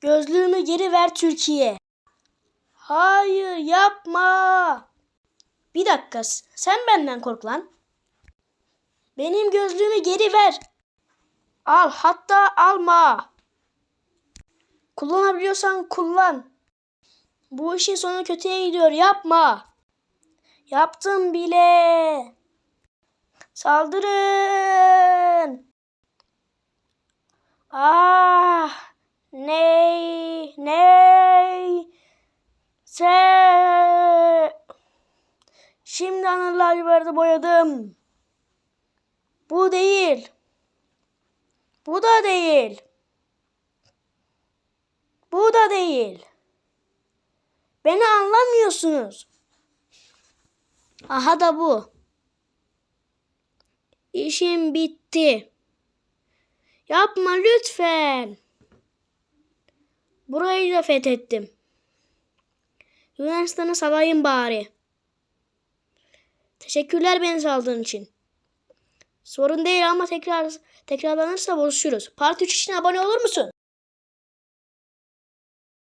Gözlüğümü geri ver Türkiye. Hayır yapma. Bir dakika sen benden kork lan. Benim gözlüğümü geri ver. Al hatta alma. Kullanabiliyorsan kullan. Bu işin sonu kötüye gidiyor yapma. Yaptım bile. Saldırın. Ah se Şimdi anılar yuvarda boyadım. Bu değil. Bu da değil. Bu da değil. Beni anlamıyorsunuz. Aha da bu. İşim bitti. Yapma lütfen. Burayı da fethettim. Yunanistan'ı salayım bari. Teşekkürler beni saldığın için. Sorun değil ama tekrar tekrarlanırsa bozuşuruz. Part 3 için abone olur musun?